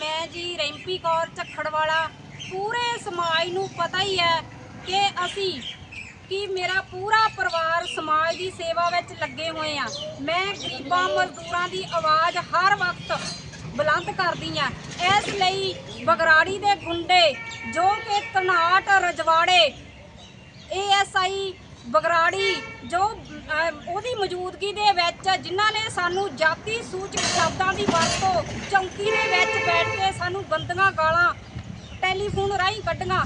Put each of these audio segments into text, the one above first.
ਮੈਂ ਜੀ ਰਿੰਮਪੀ ਕੌਰ ਵਾਲਾ, ਪੂਰੇ ਸਮਾਜ ਨੂੰ ਪਤਾ ਹੀ ਹੈ ਕਿ ਅਸੀਂ, ਕਿ ਮੇਰਾ ਪੂਰਾ ਪਰਿਵਾਰ ਸਮਾਜ ਦੀ ਸੇਵਾ ਵਿੱਚ ਲੱਗੇ ਹੋਏ ਆ। ਮੈਂ ਗਰੀਬਾਂ ਮਜ਼ਦੂਰਾਂ ਦੀ ਆਵਾਜ਼ ਹਰ ਵਕਤ ਬੁਲੰਦ ਕਰਦੀ ਆ। ਇਸ ਲਈ ਬਗਰਾੜੀ ਦੇ ਗੁੰਡੇ, ਜੋ ਕਿ ਤਨਾਟ ਰਜਵਾੜੇ ਏਐਸਆਈ ਬਗਰਾੜੀ, ਜੋ ਉਹਦੀ ਮੌਜੂਦਗੀ ਦੇ ਵਿੱਚ ਜਿਨ੍ਹਾਂ ਨੇ ਸਾਨੂੰ ਜਾਤੀ ਸੂਚਕ ਸ਼ਬਦਾਂ ਦੀ ਵਰਤੋਂ ਚੌਂਕੀ ਦੇ ਸਾਨੂੰ ਗੰਦੀਆਂ ਗਾਲਾਂ, ਟੈਲੀਫੋਨ ਰਾਹੀਂ ਕੱਢੀਆਂ।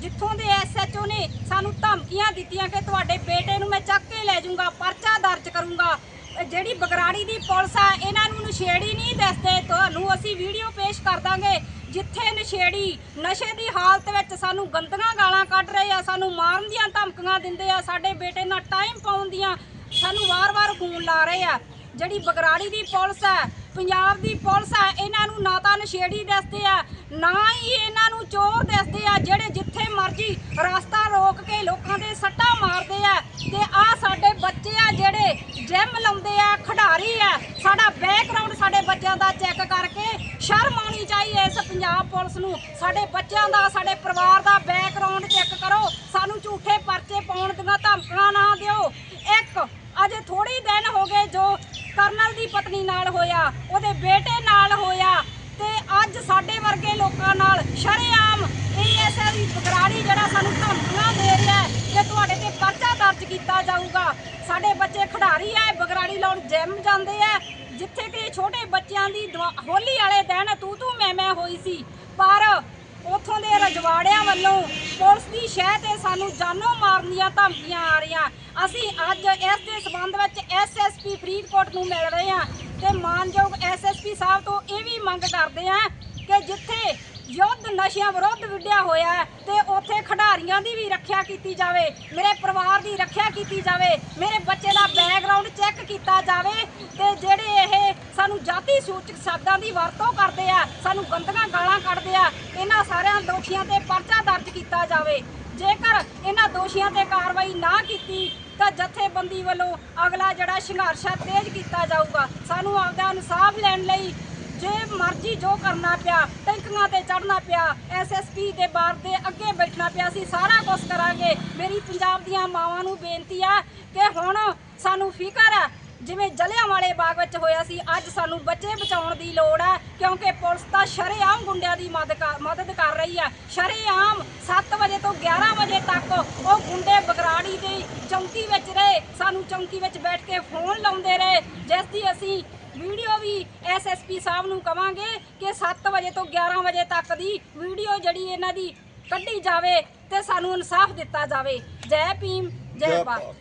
ਜਿੱਥੋਂ ਦੇ ਐਸਐਚਓ ਨੇ ਸਾਨੂੰ ਧਮਕੀਆਂ ਦਿੱਤੀਆਂ ਕਿ ਤੁਹਾਡੇ ਬੇਟੇ ਨੂੰ ਮੈਂ ਚੱਕ ਕੇ ਲੈ ਜਾਊਂਗਾ, ਪਰਚਾ ਦਰਜ ਕਰੂੰਗਾ। ਜਿਹੜੀ ਬਗਰਾੜੀ ਦੀ ਪੁਲਿਸ ਆ, ਇਹਨਾਂ ਨੂੰ ਨਸ਼ੇੜੀ ਨਹੀਂ ਦੱਸਦੇ। ਤੁਹਾਨੂੰ ਅਸੀਂ ਵੀਡੀਓ ਪੇਸ਼ ਕਰ ਦਾਂਗੇ, ਜਿੱਥੇ ਨਸ਼ੇੜੀ ਨਸ਼ੇ ਦੀ ਹਾਲਤ ਵਿੱਚ ਸਾਨੂੰ ਗੰਦੀਆਂ ਗਾਲਾਂ ਕੱਢ ਰਹੇ ਆ, ਸਾਨੂੰ ਮਾਰਨ ਦੀਆਂ ਧਮਕੀਆਂ ਦਿੰਦੇ ਆ, ਸਾਡੇ ਬੇਟੇ ਨਾਲ ਟਾਈਮ ਪਾਉਣ ਦੀਆਂ ਸਾਨੂੰ ਵਾਰ-ਵਾਰ ਫੋਨ ਲਾ ਰਹੇ ਆ। ਜਿਹੜੀ ਬਗਰਾੜੀ ਦੀ ਪੁਲਿਸ ਹੈ ਪੰਜਾਬ ਦੀ ਪੁਲਿਸ ਹੈ ਇਹਨਾਂ ਨੂੰ ਨਾ ਤਾਂ ਨਸ਼ੇੜੀ ਦੱਸਦੇ ਆ, ਨਾ ਹੀ ਇਹਨਾਂ ਨੂੰ ਚੋਰ ਦੱਸਦੇ ਆ, ਜਿਹੜੇ ਜਿੱਥੇ ਮਰਜ਼ੀ ਰਸਤਾ ਰੋਕ ਕੇ ਲੋਕਾਂ ਦੇ ਸੱਟਾਂ ਮਾਰਦੇ ਆ। ਤੇ ਆ ਸਾਡੇ ਬੱਚੇ ਆ ਜਿਹੜੇ ਜਿਮ ਲਾਉਂਦੇ ਆ, ਖਿਡਾਰੀ ਆ। ਸਾਡਾ ਬੈਕਗ੍ਰਾਉਂਡ ਸਾਡੇ ਬੱਚਿਆਂ ਦਾ ਚੈੱਕ ਕਰਕੇ ਸ਼ਰਮ ਆਉਣੀ ਚਾਹੀਏ ਇਸ ਪੰਜਾਬ ਪੁਲਿਸ ਨੂੰ। ਸਾਡੇ ਬੱਚਿਆਂ ਦਾ, ਸਾਡੇ ਪਰਿਵਾਰ ਦਾ ਬੈਕਗ੍ਰਾਉਂਡ ਚੈੱਕ ਕਰੋ। ਸਾਨੂੰ ਝੂਠੇ ਪਰਚੇ ਪਾਉਣ ਦੀਆਂ ਧਮਕੀਆਂ ਨਾ ਦਿਓ। ਇੱਕ, ਅਜੇ ਥੋੜੀ ਦਿਨ ਹੋ ਗਏ ਜੋ ਕਰਨਲ ਦੀ ਪਤਨੀ ਨਾਲ ਹੋਇਆ, ਉਹਦੇ ਬੇਟੇ ਨਾਲ ਹੋਇਆ ਤੇ ਅੱਜ ਸਾਡੇ ਵਰਗੇ ਲੋਕਾਂ ਨਾਲ ਸ਼ਰੇਆਮ ਏਐਸਐਲ ਬਗਰਾੜੀ ਜਿਹੜਾ ਸਾਨੂੰ ਧਮਕੀਆਂ ਦੇ ਰਿਹਾ ਹੈ ਕਿ ਤੁਹਾਡੇ ਤੇ ਪਰਚਾ ਦਰਜ ਕੀਤਾ ਜਾਊਗਾ। ਸਾਡੇ ਬੱਚੇ ਖਿਡਾਰੀ ਐ ਬਗਰਾੜੀ ਲਾਉਣ ਜਿਮ ਜਾਂਦੇ ਐ ਜਿੱਥੇ ਕਿ ਛੋਟੇ ਬੱਚਿਆਂ ਦੀ ਦਵਾ- ਹੋਲੀ ਵਾਲੇ ਦਿਨ ਤੂੰ ਤੂੰ ਮੈਂ ਮੈਂ ਹੋਈ ਸੀ। ਪਰ ਉੱਥੋਂ ਦੇ ਰਜਵਾੜਿਆਂ ਵੱਲੋਂ ਪੁਲਿਸ ਦੀ ਸ਼ਹਿ ਤੇ ਸਾਨੂੰ ਜਾਨੋਂ ਮਾਰਨ ਦੀਆਂ ਧਮਕੀਆਂ ਆ ਰਹੀਆਂ। ਅਸੀਂ ਅੱਜ ਇਸ ਦੇ ਸਬੰਧ ਵਿੱਚ ਐਸਐਸਪੀ ਫਰੀਦਕੋਟ ਨੂੰ ਮਿਲ ਰਹੇ ਹਾਂ ਤੇ ਮਾਨਯੋਗ ਐਸਐਸਪੀ ਸਾਹਿਬ ਤੋਂ ਇਹ ਵੀ ਮੰਗ ਕਰਦੇ ਹਾਂ ਕਿ ਜਿੱਥੇ ਯੁੱਧ ਨਸ਼ਿਆਂ ਵਿਰੁੱਧ ਵਿੱਢਿਆ ਹੋਇਆ ਹੈ ਤੇ ਉੱਥੇ ਖਿਡਾਰੀਆਂ ਦੀ ਵੀ ਰੱਖਿਆ ਕੀਤੀ ਜਾਵੇ, ਮੇਰੇ ਪਰਿਵਾਰ ਦੀ ਰੱਖਿਆ ਕੀਤੀ ਜਾਵੇ, ਮੇਰੇ ਬੱਚੇ ਦਾ ਬੈਕਗ੍ਰਾਉਂਡ ਚੈੱਕ ਕੀਤਾ ਜਾਵੇ ਤੇ ਜੇ ਜਾਤੀ ਸੂਚਕ ਸ਼ਬਦਾਂ ਦੀ ਵਰਤੋਂ ਕਰਦੇ ਆ, ਸਾਨੂੰ ਗੰਦੀਆਂ ਗਾਲਾਂ ਕੱਢਦੇ ਆ, ਇਹਨਾਂ ਸਾਰਿਆਂ ਦੋਸ਼ੀਆਂ ਤੇ ਪਰਚਾ ਦਰਜ ਕੀਤਾ ਜਾਵੇ। ਜੇਕਰ ਇਹਨਾਂ ਦੋਸ਼ੀਆਂ ਤੇ ਕਾਰਵਾਈ ਨਾ ਕੀਤੀ, ਤਾਂ ਜਥੇਬੰਦੀ ਵੱਲੋਂ ਅਗਲਾ ਜਿਹੜਾ ਸੰਘਰਸ਼ ਤੇਜ਼ ਕੀਤਾ ਜਾਊਗਾ। ਸਾਨੂੰ ਆਪਦਾ ਇਨਸਾਫ ਲੈਣ ਲਈ ਜੇ ਮਰਜ਼ੀ ਜੋ ਕਰਨਾ ਪਿਆ ਟੈਂਕੀਆਂ ਤੇ ਚੜਨਾ ਪਿਆ ਐਸਐਸਪੀ ਦੇ ਬਾਰ ਦੇ ਅੱਗੇ ਬੈਠਣਾ ਪਿਆ, ਅਸੀਂ ਸਾਰਾ ਕੁਝ ਕਰਾਂਗੇ। ਮੇਰੀ ਪੰਜਾਬ ਦੀਆਂ ਮਾਵਾਂ ਨੂੰ ਬੇਨਤੀ ਹੈ ਕਿ ਹੁਣ ਸਾਨੂੰ ਫਿਕਰ ਹੈ ਜਿਵੇਂ ਜਲਿਆਂਵਾਲੇ ਬਾਗ ਵਿੱਚ ਹੋਇਆ ਸੀ ਅੱਜ ਸਾਨੂੰ ਬੱਚੇ ਬਚਾਉਣ ਦੀ ਲੋੜ ਹੈ ਕਿਉਂਕਿ ਪੁਲਿਸ ਤਾਂ ਸ਼ਰੇਆਮ ਗੁੰਡਿਆਂ ਦੀ ਮਦਦ ਕਰ- ਮਦਦ ਕਰ ਰਹੀ ਹੈ। ਸ਼ਰੇਆਮ 7 ਵਜੇ ਤੋਂ 11 ਵਜੇ ਤੱਕ ਉਹ ਗੁੰਡੇ ਬਗਰਾੜੀ ਦੀ ਚੌਂਕੀ ਵਿੱਚ ਰਹੇ। ਸਾਨੂੰ ਚੌਂਕੀ ਵਿੱਚ ਬੈਠ ਕੇ ਫੋਨ ਲਾਉਂਦੇ ਰਹੇ ਜਿਸ ਦੀ ਅਸੀਂ ਵੀਡੀਓ ਵੀ ਐਸਐਸਪੀ ਸਾਹਿਬ ਨੂੰ ਕਵਾਂਗੇ ਕਿ 7 ਵਜੇ ਤੋਂ 11 ਵਜੇ ਤੱਕ ਦੀ ਵੀਡੀਓ ਜਿਹੜੀ ਇਹਨਾਂ ਦੀ ਕੱਢੀ ਜਾਵੇ ਤੇ ਸਾਨੂੰ ਇਨਸਾਫ ਦਿੱਤਾ ਜਾਵੇ। ਜੈ ਭੀਮ ਜੈ ਭਾਰਤ।